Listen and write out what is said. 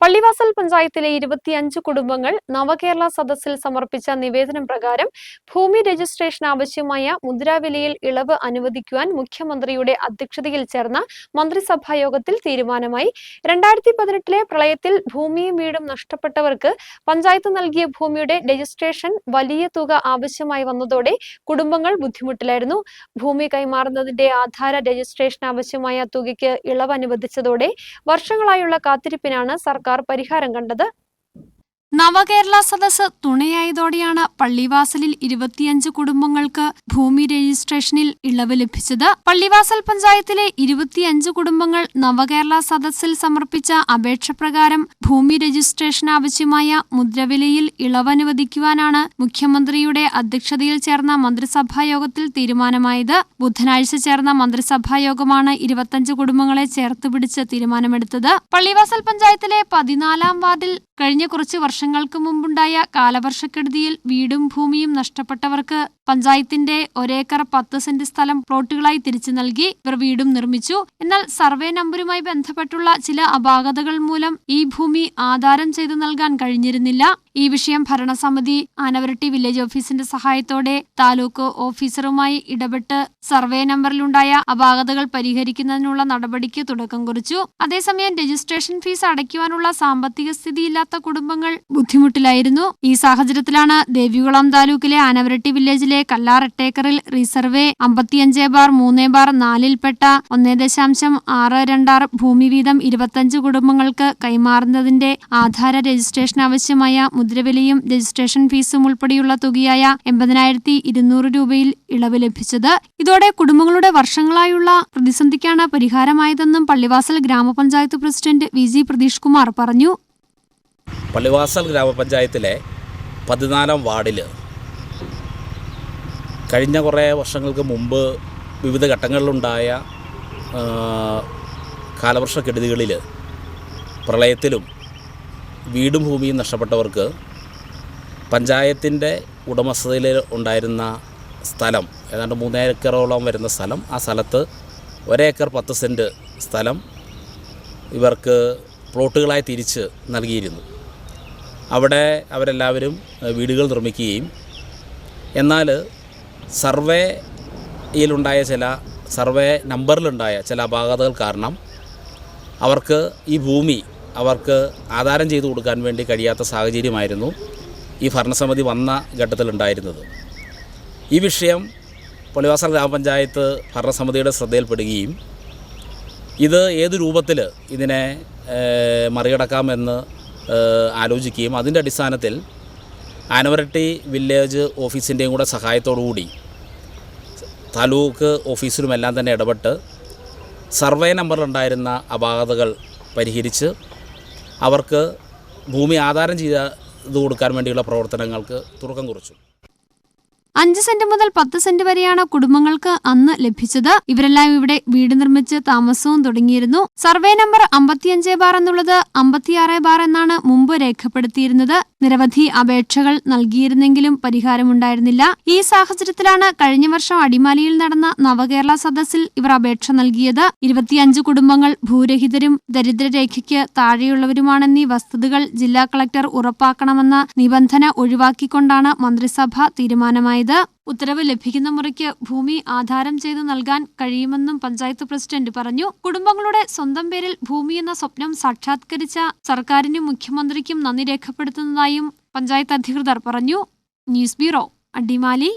പള്ളിവാസൽ പഞ്ചായത്തിലെ ഇരുപത്തിയഞ്ച് കുടുംബങ്ങൾ നവകേരള സദസ്സിൽ സമർപ്പിച്ച നിവേദനം പ്രകാരം ഭൂമി രജിസ്ട്രേഷൻ ആവശ്യമായ മുദ്രാവിലയിൽ ഇളവ് അനുവദിക്കുവാൻ മുഖ്യമന്ത്രിയുടെ അധ്യക്ഷതയിൽ ചേർന്ന മന്ത്രിസഭാ യോഗത്തിൽ തീരുമാനമായി. രണ്ടായിരത്തി പതിനെട്ടിലെ പ്രളയത്തിൽ ഭൂമിയും വീടും നഷ്ടപ്പെട്ടവർക്ക് പഞ്ചായത്ത് നൽകിയ ഭൂമിയുടെ രജിസ്ട്രേഷൻ വലിയ തുക ആവശ്യമായി വന്നതോടെ കുടുംബങ്ങൾ ബുദ്ധിമുട്ടിലായിരുന്നു. ഭൂമി കൈമാറുന്നതിന്റെ ആധാര രജിസ്ട്രേഷൻ ആവശ്യമായ തുകയ്ക്ക് ഇളവ് അനുവദിച്ചതോടെ വർഷങ്ങളായുള്ള കാത്തിരിപ്പിനാണ് സർക്കാർ പരിഹാരം കണ്ടത് നവകേരള സദസ് തുണയായതോടെയാണ് പള്ളിവാസലിൽ ഇരുപത്തിയഞ്ച് കുടുംബങ്ങൾക്ക് ഭൂമി രജിസ്ട്രേഷനിൽ ഇളവ് ലഭിച്ചത്. പള്ളിവാസൽ പഞ്ചായത്തിലെ ഇരുപത്തിയഞ്ച് കുടുംബങ്ങൾ നവകേരള സദസ്സിൽ സമർപ്പിച്ച അപേക്ഷ പ്രകാരം ഭൂമി രജിസ്ട്രേഷൻ ആവശ്യമായ മുദ്രവിലയിൽ ഇളവ് അനുവദിക്കുവാനാണ് മുഖ്യമന്ത്രിയുടെ അധ്യക്ഷതയിൽ ചേർന്ന മന്ത്രിസഭാ യോഗത്തിൽ തീരുമാനമായത്. ബുധനാഴ്ച ചേർന്ന മന്ത്രിസഭാ യോഗമാണ് ഇരുപത്തഞ്ച് കുടുംബങ്ങളെ ചേർത്തുപിടിച്ച് തീരുമാനമെടുത്തത്. പള്ളിവാസൽ പഞ്ചായത്തിലെ പതിനാലാം വാർഡിൽ കഴിഞ്ഞ കുറച്ച് വർഷങ്ങൾക്ക് മുമ്പുണ്ടായ കാലവർഷക്കെടുതിയിൽ വീടും ഭൂമിയും നഷ്ടപ്പെട്ടവർക്ക് പഞ്ചായത്തിന്റെ ഒരേക്കർ പത്ത് സെന്റ് സ്ഥലം പ്ലോട്ടുകളായി തിരിച്ചു നൽകി ഇവർ വീടും നിർമ്മിച്ചു. എന്നാൽ സർവേ നമ്പറുമായി ബന്ധപ്പെട്ടുള്ള ചില അപാകതകൾ മൂലം ഈ ഭൂമി ആധാരം ചെയ്തു നൽകാൻ കഴിഞ്ഞിരുന്നില്ല. ഈ വിഷയം ഭരണസമിതി ആനവരട്ടി വില്ലേജ് ഓഫീസിന്റെ സഹായത്തോടെ താലൂക്ക് ഓഫീസറുമായി ഇടപെട്ട് സർവേ നമ്പറിലുണ്ടായ അപാകതകൾ പരിഹരിക്കുന്നതിനുള്ള നടപടിക്ക് തുടക്കം കുറിച്ചു. അതേസമയം രജിസ്ട്രേഷൻ ഫീസ് അടയ്ക്കുവാനുള്ള സാമ്പത്തിക സ്ഥിതിയില്ലാത്ത കുടുംബങ്ങൾ ബുദ്ധിമുട്ടിലായിരുന്നു. ഈ സാഹചര്യത്തിലാണ് ദേവികുളം താലൂക്കിലെ ആനവരട്ടി വില്ലേജിലെ കല്ലാർ എട്ടേക്കറിൽ റിസർവേ അമ്പത്തിയഞ്ച് ബാർ മൂന്ന് ബാർ നാലിൽപ്പെട്ട ഒന്നേ ദശാംശം ആറ് രണ്ടാറ് ഭൂമി വീതം ഇരുപത്തഞ്ച് കുടുംബങ്ങൾക്ക് കൈമാറുന്നതിന്റെ ആധാര രജിസ്ട്രേഷൻ ആവശ്യമായ മുദ്രവിലയും രജിസ്ട്രേഷൻ ഫീസും ഉൾപ്പെടെയുള്ള തുകയായ എൺപതിനായിരത്തി ഇരുന്നൂറ് രൂപയിൽ ഇളവ് ലഭിച്ചത്. ഇതോടെ കുടുംബങ്ങളുടെ വർഷങ്ങളായുള്ള പ്രതിസന്ധിക്കാണ് പരിഹാരമായതെന്നും പള്ളിവാസൽ ഗ്രാമപഞ്ചായത്ത് president V G Pratheesh Kumar പറഞ്ഞു. പള്ളിവാസൽ ഗ്രാമപഞ്ചായത്തിലെ പതിനാലാം വാർഡിൽ കഴിഞ്ഞ കുറേ വർഷങ്ങൾക്ക് മുമ്പ് വിവിധ ഘട്ടങ്ങളിലുണ്ടായ കാലവർഷക്കെടുതികളിൽ പ്രളയത്തിലും വീടും ഭൂമിയും നഷ്ടപ്പെട്ടവർക്ക് പഞ്ചായത്തിന്റെ ഉടമസ്ഥതയിൽ ഉണ്ടായിരുന്ന സ്ഥലം ഏതാണ്ട് മൂന്നേക്കറോളം വരുന്ന സ്ഥലം ആ സ്ഥലത്ത് ഒരേക്കർ പത്ത് സെന്റ് സ്ഥലം ഇവർക്ക് പ്ലോട്ടുകളായി തിരിച്ച് നൽകിയിരുന്നു. അവിടെ അവരെല്ലാവരും വീടുകൾ നിർമ്മിക്കുകയും എന്നാൽ സർവേയിലുണ്ടായ ചില സർവേ നമ്പറിലുണ്ടായ ചില അപാകതകൾ കാരണം അവർക്ക് ഈ ഭൂമി അവർക്ക് ആധാരം ചെയ്തു കൊടുക്കാൻ വേണ്ടി കഴിയാത്ത സാഹചര്യമായിരുന്നു. ഈ ഭരണസമിതി വന്ന ഘട്ടത്തിലുണ്ടായിരുന്നത്. ഈ വിഷയം പൊളിവാസൽ ഗ്രാമപഞ്ചായത്ത് ഭരണസമിതിയുടെ ശ്രദ്ധയിൽപ്പെടുകയും ഇത് ഏത് രൂപത്തിൽ ഇതിനെ മറികടക്കാമെന്ന് ആലോചിക്കുകയും അതിന്റെ അടിസ്ഥാനത്തിൽ ആനവരട്ടി വില്ലേജ് ഓഫീസിന്റെയും കൂടെ സഹായത്തോടു കൂടി താലൂക്ക് ഓഫീസിലുമെല്ലാം തന്നെ ഇടപെട്ട് സർവേ നമ്പറിലുണ്ടായിരുന്ന അപാകതകൾ പരിഹരിച്ച് അവർക്ക് ഭൂമി ആധാരം ചെയ്ത് കൊടുക്കാൻ വേണ്ടിയുള്ള പ്രവർത്തനങ്ങൾക്ക് തുടക്കം കുറിച്ചു. അഞ്ച് സെന്റ് മുതൽ പത്ത് സെന്റ് വരെയാണ് കുടുംബങ്ങൾക്ക് അന്ന് ലഭിച്ചത്. ഇവരെല്ലാം ഇവിടെ വീട് നിർമ്മിച്ച് താമസവും തുടങ്ങിയിരുന്നു. സർവേ നമ്പർ അമ്പത്തിയഞ്ച് ബാർ എന്നുള്ളത് അമ്പത്തിയാറ് ബാർ എന്നാണ് മുമ്പ് രേഖപ്പെടുത്തിയിരുന്നത്. നിരവധി അപേക്ഷകൾ നൽകിയിരുന്നെങ്കിലും പരിഹാരമുണ്ടായിരുന്നില്ല. ഈ സാഹചര്യത്തിലാണ് കഴിഞ്ഞ വർഷം അടിമാലിയിൽ നടന്ന നവകേരള സദസ്സിൽ ഇവർ അപേക്ഷ നൽകിയത്. ഇരുപത്തിയഞ്ച് കുടുംബങ്ങൾ ഭൂരഹിതരും ദരിദ്രരേഖയ്ക്ക് താഴെയുള്ളവരുമാണെന്നീ വസ്തുതകൾ ജില്ലാ കളക്ടർ ഉറപ്പാക്കണമെന്ന നിബന്ധന ഒഴിവാക്കിക്കൊണ്ടാണ് മന്ത്രിസഭ തീരുമാനമായത്. ഉത്തരവ് ലഭിക്കുന്ന മുറയ്ക്ക് ഭൂമി ആധാരം ചെയ്തു നൽകാൻ കഴിയുമെന്നും പഞ്ചായത്ത് പ്രസിഡന്റ് പറഞ്ഞു. കുടുംബങ്ങളുടെ സ്വന്തം പേരിൽ ഭൂമി എന്ന സ്വപ്നം സാക്ഷാത്കരിച്ച സർക്കാരിനും മുഖ്യമന്ത്രിക്കും നന്ദി രേഖപ്പെടുത്തുന്നതായും പഞ്ചായത്ത് അധികൃതർ പറഞ്ഞു. News bureau Adimali.